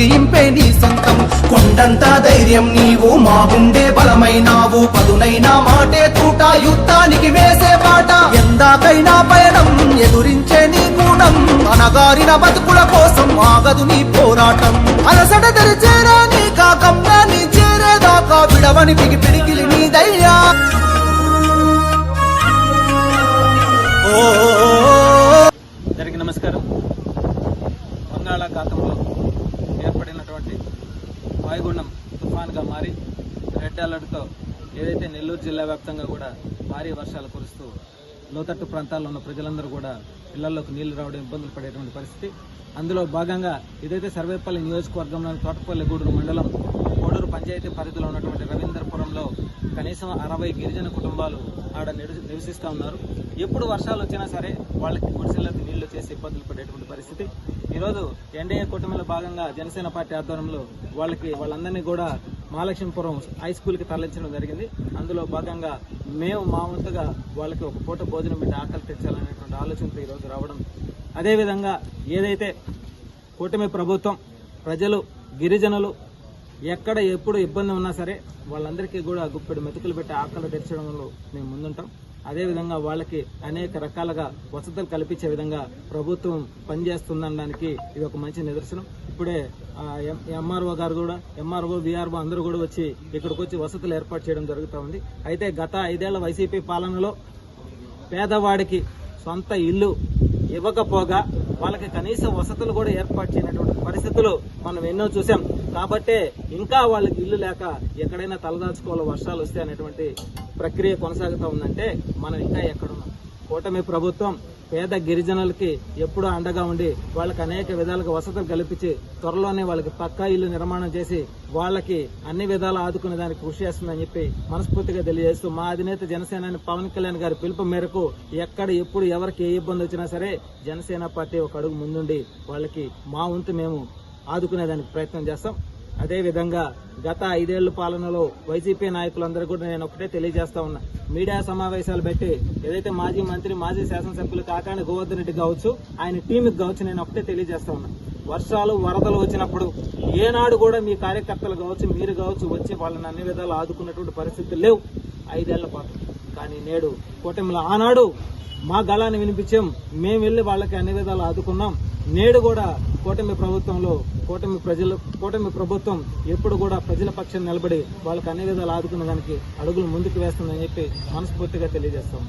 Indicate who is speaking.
Speaker 1: తెగింపే నీ సొంతం. కొండంత ధైర్యం నీవు మా గుండె బలమైనావు. పదునైన మాటే తూట యుద్ధానికి వేసే పాట ఎందాకైనా పయనం ఎదురించే నీ గుణం అనగారిన బతుకుల కోసం ఆగదు నీ పోరాటం. అలసట తెరిచేరా నీ కాకమ్మ నీ చేరేదాకా విడవని పిగి
Speaker 2: పిడికి వాయుగుండం తుఫాన్గా మారి రెడ్ అలర్ట్తో ఏదైతే నెల్లూరు జిల్లా వ్యాప్తంగా కూడా భారీ వర్షాలు కురుస్తూ లోతట్టు ప్రాంతాల్లో ఉన్న ప్రజలందరూ కూడా ఇళ్ళలోకి నీళ్ళు రావడం ఇబ్బందులు పడేటువంటి పరిస్థితి. అందులో భాగంగా ఇదైతే సర్వేపల్లి నియోజకవర్గంలోని తోటపల్లి గూడూరు మండలం కోడూరు పంచాయతీ పరిధిలో ఉన్నటువంటి రవీంద్రపురంలో కనీసం అరవై గిరిజన కుటుంబాలు ఆడ నివసిస్తూ ఉన్నారు. ఎప్పుడు వర్షాలు వచ్చినా సరే వాళ్ళకి గుడిసెలకు నీళ్ళు చేసి ఇబ్బందులు పడేటువంటి పరిస్థితి. ఈరోజు ఎన్డీఏ కూటమిలో భాగంగా జనసేన పార్టీ ఆధ్వర్యంలో వాళ్ళకి వాళ్ళందరినీ కూడా మహాలక్ష్మీపురం హై స్కూల్కి తరలించడం జరిగింది. అందులో భాగంగా మేము మా వంతుగా వాళ్ళకి ఒక పూట భోజనం పెట్టి ఆకలి తెచ్చాలనేటువంటి ఆలోచనతో ఈరోజు రావడం. అదేవిధంగా ఏదైతే కూటమి ప్రభుత్వం ప్రజలు గిరిజనులు ఎక్కడ ఎప్పుడు ఇబ్బంది ఉన్నా సరే వాళ్ళందరికీ కూడా గుప్పెడు మెతుకులు పెట్టి ఆకలి తెచ్చడంలో మేము ముందుంటాం. అదేవిధంగా వాళ్ళకి అనేక రకాలుగా వసతులు కల్పించే విధంగా ప్రభుత్వం పనిచేస్తుందనడానికి ఇది ఒక మంచి నిదర్శనం. ఇప్పుడే ఎంఆర్ఓ గారు కూడా ఎంఆర్ఓ విఆర్ఓ అందరూ కూడా వచ్చి ఇక్కడికి వచ్చి వసతులు ఏర్పాటు చేయడం జరుగుతూ ఉంది. అయితే గత ఐదేళ్ళ వైసీపీ పాలనలో పేదవాడికి సొంత ఇల్లు ఇవ్వకపోగా వాళ్ళకి కనీస వసతులు కూడా ఏర్పాటు చేయనటువంటి పరిస్థితులు మనం ఎన్నో చూసాం కాబట్టే ఇంకా వాళ్ళకి ఇల్లు లేక ఎక్కడైనా తలదాచుకోవాలి వర్షాలు వస్తే అనేటువంటి ప్రక్రియ కొనసాగుతూ ఉందంటే మనం ఇంకా ఎక్కడున్నాం కూటమి ప్రభుత్వం పేద గిరిజనులకి ఎప్పుడూ అండగా ఉండి వాళ్ళకి అనేక విధాలుగా వసతులు కల్పించి త్వరలోనే వాళ్ళకి పక్కా ఇల్లు నిర్మాణం చేసి వాళ్ళకి అన్ని విధాలు ఆదుకునే దానికి కృషి చేస్తుందని చెప్పి మనస్ఫూర్తిగా తెలియజేస్తూ మా అధినేత జనసేన పవన్ కళ్యాణ్ గారి పిలుపు మేరకు ఎక్కడ ఎప్పుడు ఎవరికి ఏ ఇబ్బంది వచ్చినా సరే జనసేన పార్టీ ఒక అడుగు ముందుండి వాళ్ళకి మా వంతు మేము ఆదుకునేదానికి ప్రయత్నం చేస్తాం. అదేవిధంగా గత ఐదేళ్ళ పాలనలో వైసీపీ నాయకులందరూ కూడా నేను ఒకటే తెలియజేస్తా ఉన్నా. మీడియా సమావేశాలు పెట్టి ఏదైతే మాజీ మంత్రి మాజీ శాసనసభ్యులు కాకాని గోవర్ధన్ రెడ్డి కావచ్చు ఆయన టీంకి కావచ్చు నేను ఒకటే తెలియజేస్తా ఉన్నా. వర్షాలు వరదలు వచ్చినప్పుడు ఏనాడు కూడా మీ కార్యకర్తలు కావచ్చు మీరు కావచ్చు వచ్చి వాళ్ళని అన్ని విధాలు ఆదుకున్నటువంటి పరిస్థితులు లేవు. ఐదేళ్ళ పాటు. కానీ నేడు కూటమిలో ఆనాడు మా గళాన్ని వినిపించాం. మేము వెళ్ళి వాళ్ళకి అన్ని విధాలు ఆదుకున్నాం. నేడు కూడా కూటమి ప్రభుత్వంలో కూటమి ప్రజలు కూటమి ప్రభుత్వం ఎప్పుడు కూడా ప్రజల పక్షం నిలబడి వాళ్ళకి అన్ని విధాలు ఆదుకున్న దానికి అడుగులు ముందుకు వేస్తుందని చెప్పి మనస్ఫూర్తిగా తెలియజేస్తాం.